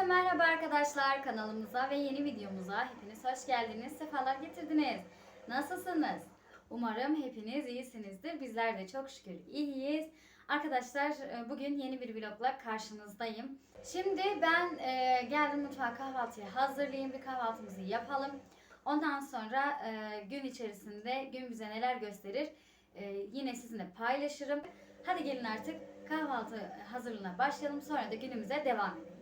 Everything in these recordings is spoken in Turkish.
Herkese merhaba arkadaşlar kanalımıza ve yeni videomuza hepiniz hoş geldiniz, sefalar getirdiniz. Nasılsınız? Umarım hepiniz iyisinizdir. Bizler de çok şükür iyiyiz. Arkadaşlar e, bugün yeni bir vlogla karşınızdayım. Şimdi ben e, geldim mutfağa kahvaltıyı hazırlayayım, bir kahvaltımızı yapalım. Ondan sonra e, gün içerisinde gün bize neler gösterir e, yine sizinle paylaşırım. Hadi gelin artık kahvaltı hazırlığına başlayalım sonra da günümüze devam edelim.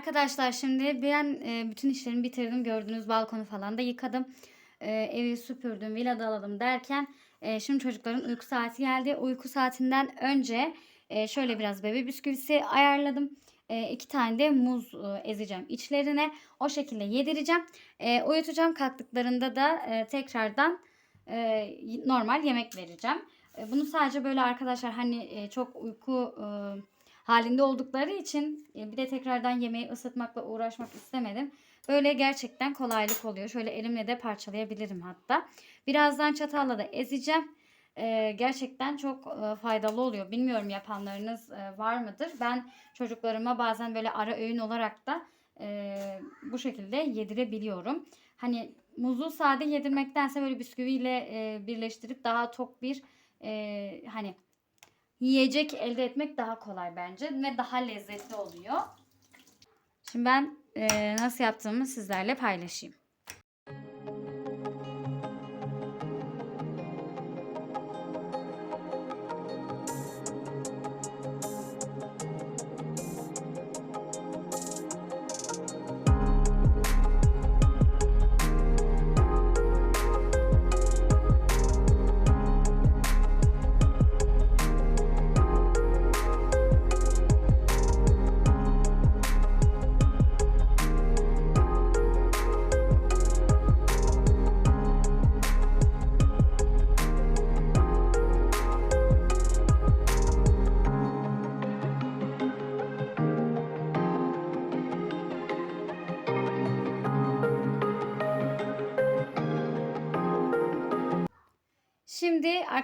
Arkadaşlar şimdi ben e, bütün işlerimi bitirdim. Gördüğünüz balkonu falan da yıkadım. E, evi süpürdüm, villa daladım derken e, şimdi çocukların uyku saati geldi. Uyku saatinden önce e, şöyle biraz bebe bisküvisi ayarladım. E, iki tane de muz e, ezeceğim içlerine. O şekilde yedireceğim. E, uyutacağım. Kalktıklarında da e, tekrardan e, normal yemek vereceğim. E, bunu sadece böyle arkadaşlar hani e, çok uyku e, halinde oldukları için e, bir de tekrardan yemeği ısıtmakla uğraşmak istemedim. Böyle gerçekten kolaylık oluyor. Şöyle elimle de parçalayabilirim hatta. Birazdan çatalla da ezeceğim. Ee, gerçekten çok e, faydalı oluyor. Bilmiyorum yapanlarınız e, var mıdır? Ben çocuklarıma bazen böyle ara öğün olarak da e, bu şekilde yedirebiliyorum. Hani muzu sade yedirmektense böyle bisküviyle e, birleştirip daha tok bir e, hani yiyecek elde etmek daha kolay bence ve daha lezzetli oluyor. Şimdi ben e, nasıl yaptığımı sizlerle paylaşayım.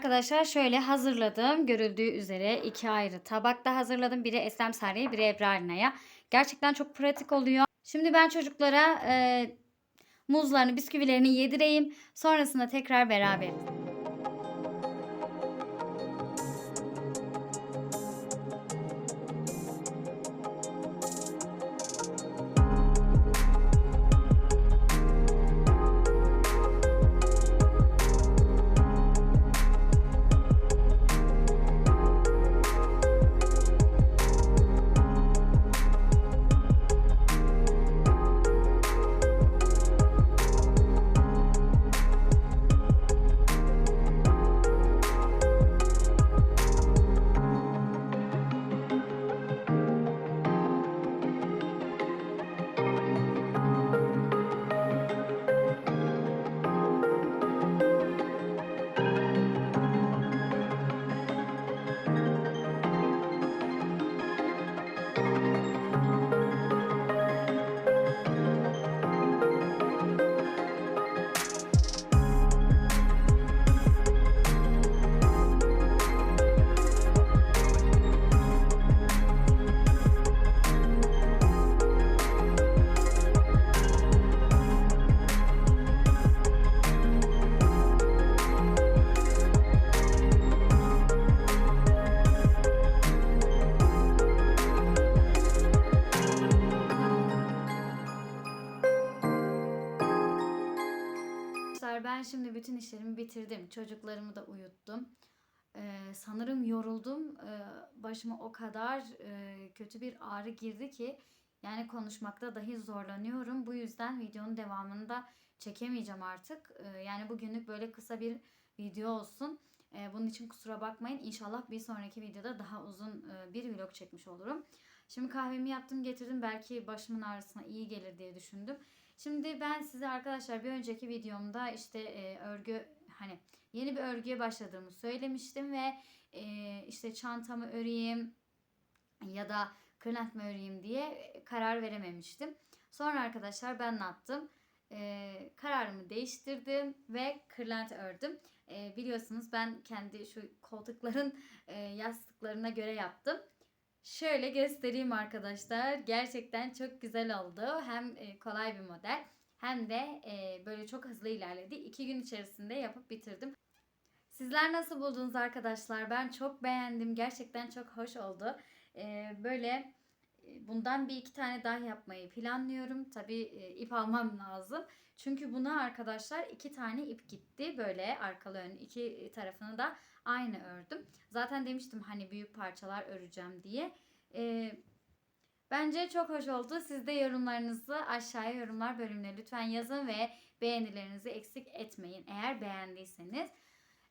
Arkadaşlar şöyle hazırladım. Görüldüğü üzere iki ayrı tabakta hazırladım. Biri Eslem Sare'ye, biri Ebra Arina'ya. Gerçekten çok pratik oluyor. Şimdi ben çocuklara e, muzlarını, bisküvilerini yedireyim. Sonrasında tekrar beraberiz. Bitirdim. Çocuklarımı da uyuttum. Ee, sanırım yoruldum. Ee, başıma o kadar e, kötü bir ağrı girdi ki yani konuşmakta dahi zorlanıyorum. Bu yüzden videonun devamını da çekemeyeceğim artık. Ee, yani bugünlük böyle kısa bir video olsun. Ee, bunun için kusura bakmayın. İnşallah bir sonraki videoda daha uzun e, bir vlog çekmiş olurum. Şimdi kahvemi yaptım getirdim. Belki başımın ağrısına iyi gelir diye düşündüm. Şimdi ben size arkadaşlar bir önceki videomda işte e, örgü hani yeni bir örgüye başladığımı söylemiştim ve e, işte çantamı öreyim ya da kırlent mı öreyim diye karar verememiştim. Sonra arkadaşlar ben ne yaptım? E, kararımı değiştirdim ve kırlent ördüm. E, biliyorsunuz ben kendi şu koltukların e, yastıklarına göre yaptım. Şöyle göstereyim arkadaşlar. Gerçekten çok güzel oldu. Hem e, kolay bir model hem de e, böyle çok hızlı ilerledi. İki gün içerisinde yapıp bitirdim. Sizler nasıl buldunuz arkadaşlar? Ben çok beğendim. Gerçekten çok hoş oldu. E, böyle bundan bir iki tane daha yapmayı planlıyorum. Tabii e, ip almam lazım. Çünkü buna arkadaşlar iki tane ip gitti. Böyle arkalı ön iki tarafını da aynı ördüm. Zaten demiştim hani büyük parçalar öreceğim diye. Ee, bence çok hoş oldu. Siz de yorumlarınızı aşağıya yorumlar bölümüne lütfen yazın ve beğenilerinizi eksik etmeyin eğer beğendiyseniz.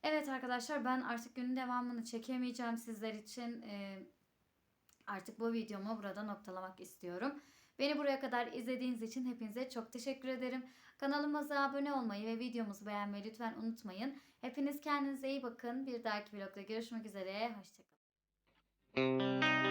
Evet arkadaşlar ben artık günün devamını çekemeyeceğim sizler için. Ee, artık bu videomu burada noktalamak istiyorum. Beni buraya kadar izlediğiniz için hepinize çok teşekkür ederim. Kanalımıza abone olmayı ve videomuzu beğenmeyi lütfen unutmayın. Hepiniz kendinize iyi bakın. Bir dahaki vlogda görüşmek üzere. Hoşçakalın.